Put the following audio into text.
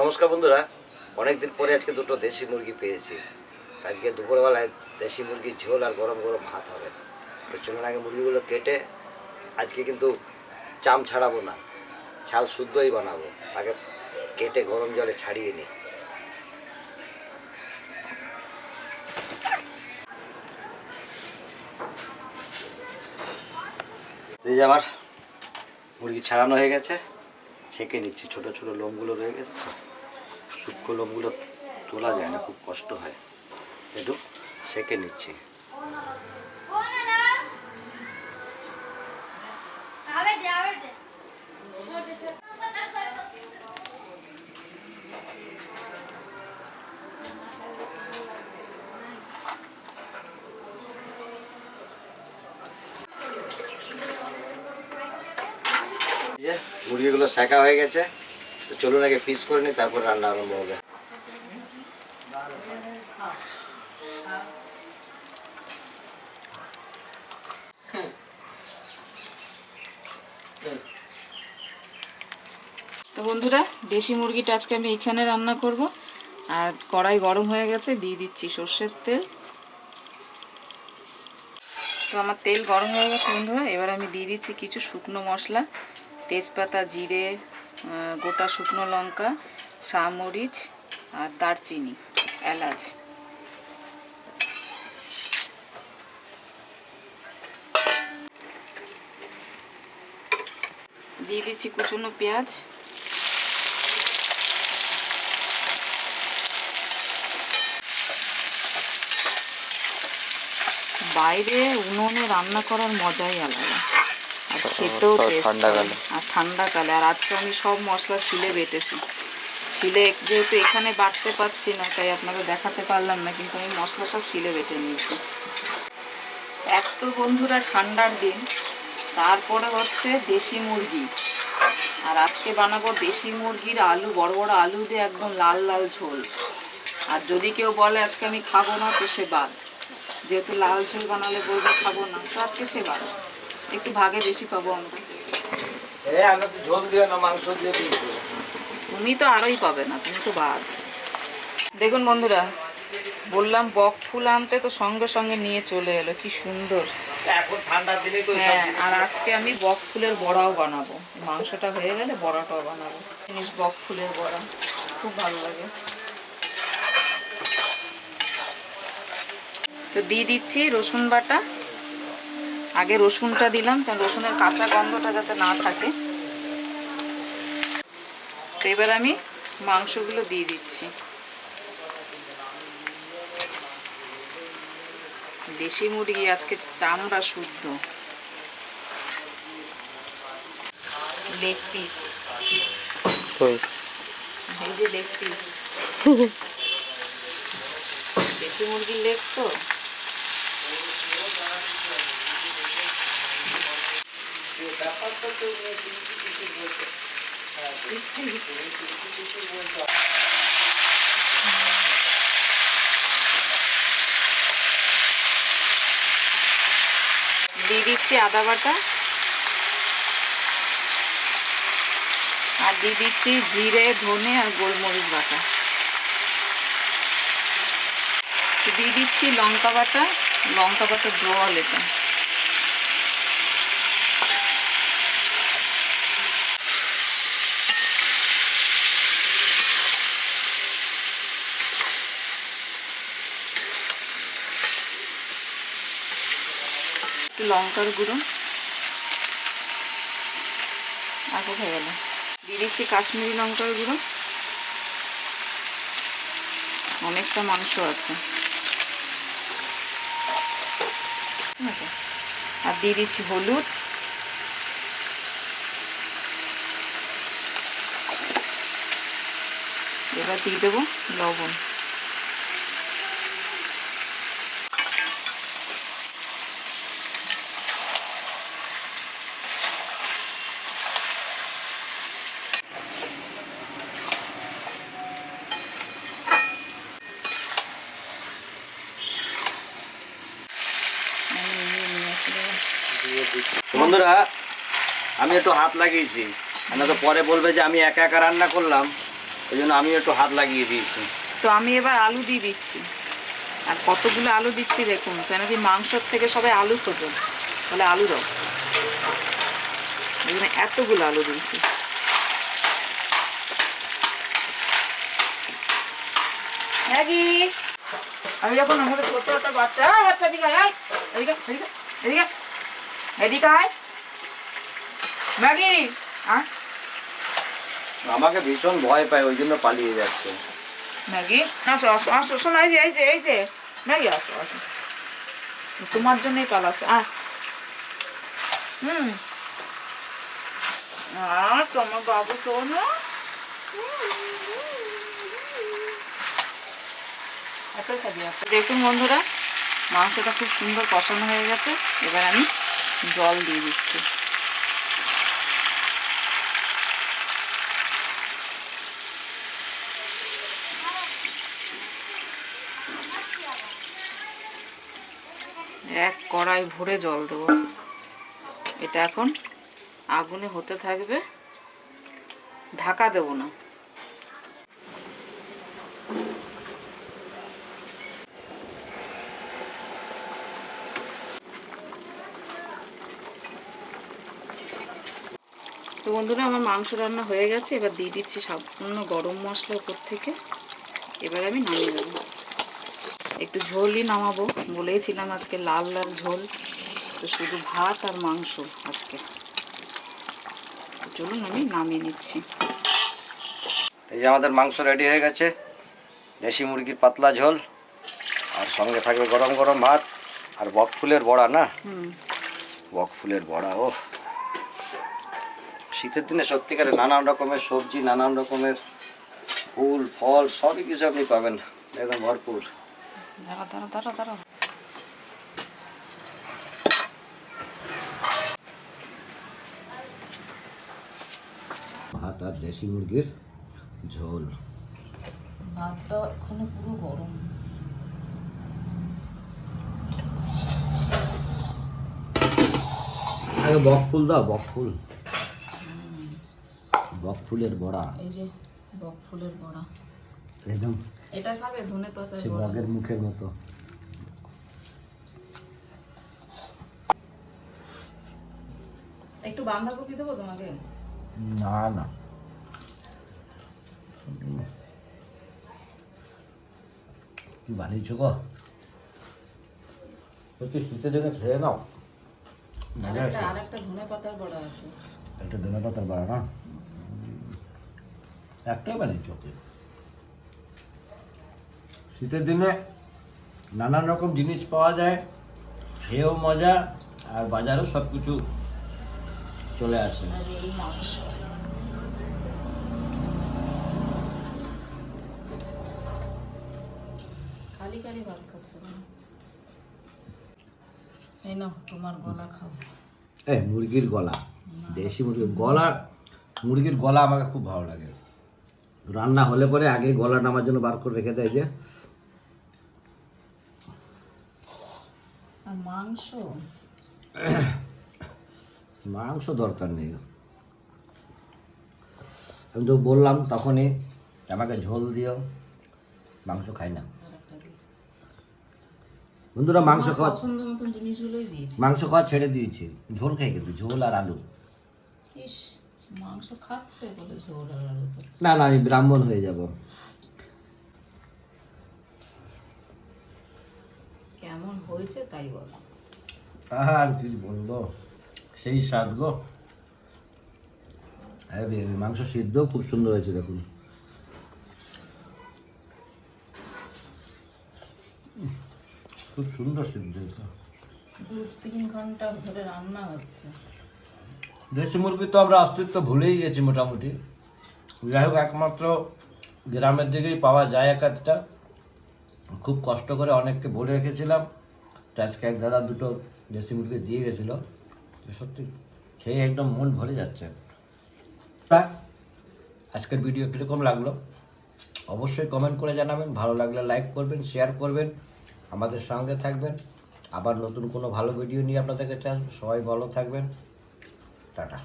নমস্কার বন্ধুরা, অনেকদিন পরে আজকে দুটো দেশি মুরগি পেয়েছি। আজকে দুপুরবেলায় দেশি মুরগির ঝোল আর গরম গরম ভাত হবে। তো চলুন আগে মুরগিগুলো কেটে আজকে কিন্তু চাম ছাড়াবো না ছাল শুদ্ধই বানাবো। আগে কেটে গরম জলে ছাড়িয়ে নিই। আমার মুরগি ছাড়ানো হয়ে গেছে। ছেঁকে নিচ্ছি। ছোট ছোট লোমগুলো রয়ে গেছে। সূক্ষ্ম লোমগুলো তোলা যায় না, খুব কষ্ট হয়। একটু সেঁকে নিচ্ছি। মুরগিগুলো শেখা হয়ে গেছে। তো চলুন আগে পিস করে নিই, তারপর রান্না আরম্ভ হবে। তো বন্ধুরা, দেশি মুরগিটা আজকে আমি এখানে রান্না করব। আর কড়াই গরম হয়ে গেছে, দিয়ে দিচ্ছি সর্ষের তেল। তো আমার তেল গরম হয়ে গেছে বন্ধুরা, এবার আমি দিয়ে দিচ্ছি কিছু শুকনো মশলা। তেজপাতা, জিরে গোটা শুকনো লঙ্কা সামরিচ আর দারচিনি, এলাচ। দিয়ে দিচ্ছি কুচনো পেঁয়াজ। বাইরে উনুনে রান্না করার মজাই আলাদা। আর খেতেও তাও ঠান্ডাকালে। আর ঠান্ডাকালে আর আজকে আমি সব মশলা শিলে বেটেছি। শিলে যেহেতু এখানে বাটতে পারছি না তাই আপনাকে দেখাতে পারলাম না কিন্তু আমি মশলা সব শিলে বেটে নিয়েছি। এক তো বন্ধুরা ঠান্ডার দিন তারপরে হচ্ছে দেশি মুরগি। আর আজকে বানাবো দেশি মুরগির আলু বড় বড় আলু দিয়ে একদম লাল লাল ঝোল। আর যদি কেউ বলে আজকে আমি খাব না তো সে বাদ। যেহেতু লাল ঝোল বানালে বলবে খাব না তো আজকে সে বাদ। একটু ভাগে বেশি পাবো আমরা। তুমি তো আরোই পাবে না তুমি তো বাদ। দেখুন বন্ধুরা বললাম বক ফুল আনতে তো সঙ্গে সঙ্গে নিয়ে চলে এলো কি সুন্দর। এখন ঠান্ডার দিনে হ্যাঁ আর আজকে আমি বক ফুলের বড়াও বানাবো। মাংসটা হয়ে গেলে বড়াটাও বানাবো। জিনিস বক ফুলের বড়া খুব ভালো লাগে। তো দিয়ে দিচ্ছি রসুন বাটা। আগে রসুনটা দিলাম কারণ রসুনের কাঁচা গন্ধটা যাতে না থাকে। তো এবার আমি মাংসগুলো দিয়ে দিচ্ছি। দেশি মুরগি আজকে চামড়া শুদ্ধ। লেগ পিস এই যে লেগ পিস দেশি মুরগির লেগ তো। দিয়ে দিচ্ছি আদা বাটা। আর দিয়ে দিচ্ছি জিরে, ধনে আর গোলমরিচ বাটা। দিয়ে দিচ্ছি লঙ্কা বাটা। লঙ্কা বাটা জল এটা। একটু লঙ্কার গুঁড়ো। আর কোথায় গেল দিয়ে দিচ্ছি কাশ্মীরি লঙ্কার গুঁড়ো। অনেকটা মাংস আছে? আর দিয়ে দিচ্ছি হলুদ। এবার দিয়ে দেবো লবণ আমি নিয়ে নিয়ে আসি বাবা। বন্ধুরা, আমি একটু হাত লাগিয়েছি। না তো পরে বলবে যে আমি একা একা রান্না করলাম, ওই জন্য আমি একটু হাত লাগিয়ে দিয়েছি। তো আমি এবার আলু দিয়ে দিচ্ছি। আর কতগুলো আলু দিচ্ছি দেখুন, কেন কি মাংসর থেকে সবাই আলু খোঁজে? তাহলে আলু দাও। জন্য এতগুলো আলু দিয়েছি। আমি যখন আমাদের ছোট একটা বাচ্চা বাচ্চা দিকে আয় এদিকে এদিকে এদিকে। এদিকে আয় ম্যাগি আমাকে ভীষণ ভয় পায় ওই জন্য পালিয়ে যাচ্ছে। ম্যাগি আসো আসো আসো শোনো এই যে এই যে এই যে। ম্যাগি আসো আসো। তোমার জন্যই পালাচ্ছে আয়। হুম। আর তোমার বাবু শোনো। দেখুন বন্ধুরা মাংসটা খুব সুন্দর কষানো হয়ে গেছে। এবার আমি জল দিয়ে দিচ্ছি। এক কড়াই ভরে জল দেবো। এটা এখন আগুনে হতে থাকবে। ঢাকা দেবো না। বন্ধুরা আমার মাংস রান্না হয়ে গেছে। এবার দিয়ে দিচ্ছি সম্পূর্ণ গরম মশলা উপর থেকে। এবার আমি নামিয়ে দেবো একটু ঝোলই নামাবো। বলেইছিলাম আজকে লাল লাল ঝোল। তো শুধু ভাত আর মাংস আজকে। চলুন আমি নামিয়ে নিচ্ছি। এই যে আমাদের মাংস রেডি হয়ে গেছে। দেশি মুরগির পাতলা ঝোল। আর সঙ্গে থাকবে গরম গরম ভাত। আর বক ফুলের বড়া না? বক ফুলের বড়া ও শীতের দিনে সত্যিকারে নানান রকমের সবজি নানান রকমের ফুল ফল সবই কিছু আপনি পাবেন। একদম ভরপুর। ভাত আর দেশি মুরগির ঝোল। ভাতটা এখনও পুরো গরম। আগে বক ফুল দাও বক ফুল। বক ফুলের বড়া। এই যে বক ফুলের বড়া। একদম এটা খাবে ধনে পাতার সে বকের মুখের মতো। একটু বাঁধাকপি দেবো তোমাকে? না না। কি বানিয়েছো গো? শীতের দিনে খেয়ে নাও। আরেকটা আরেকটা ধনে পাতার বড়া আছে। একটা ধনে পাতার বাড়া না? একটাই বানিয়েছো ওকে শীতের দিনে নানান রকম জিনিস পাওয়া যায় খেয়েও মজা আর বাজারেও সব কিছু চলে আসে। এই মাংস খালি খালি ভাত খাচ্ছ এই নাও তোমার গলা খাও। এই মুরগির গলা দেশি মুরগির গলা মুরগির গলা আমাকে খুব ভালো লাগে। রান্না হলে পরে আগে গলা নামার জন্য বার করে রেখে দেয় যে। মাংস? মাংস দরকার নেই। আমি তো বললাম তখনই আমাকে ঝোল দিও মাংস খাই না। বন্ধুরা মাংস খাওয়া মাংস খাওয়া ছেড়ে দিয়েছি। ঝোল খাই কিন্তু ঝোল আর আলু। ইস। মাংস খাচ্ছে বলে ঝোল। না না আমি ব্রাহ্মণ হয়ে যাব। কেমন হয়েছে তাই বলো। আর কি বলব সেই স্বাদ গো। হেবি মাংস সিদ্ধ খুব সুন্দর হয়েছে দেখুন। খুব সুন্দর সিদ্ধ হয়েছে দু তিন ঘণ্টা ধরে রান্না হচ্ছে। দেশি মুরগি তো আমরা অস্তিত্ব ভুলেই গেছি মোটামুটি। যাই হোক একমাত্র গ্রামের দিকেই পাওয়া যায় এক আধটা খুব কষ্ট করে অনেককে বলে রেখেছিলাম আজকে এক দাদা দুটো দেশি মুরগি দিয়ে গেছিল। সত্যি খেয়ে একদম মন ভরে যাচ্ছে। প্রায় আজকের ভিডিও কীরকম লাগল? অবশ্যই কমেন্ট করে জানাবেন। ভালো লাগলে লাইক করবেন শেয়ার করবেন, আমাদের সঙ্গে থাকবেন। আবার নতুন কোনো ভালো ভিডিও নিয়ে আপনাদের কাছে সবাই ভালো থাকবেন। 站长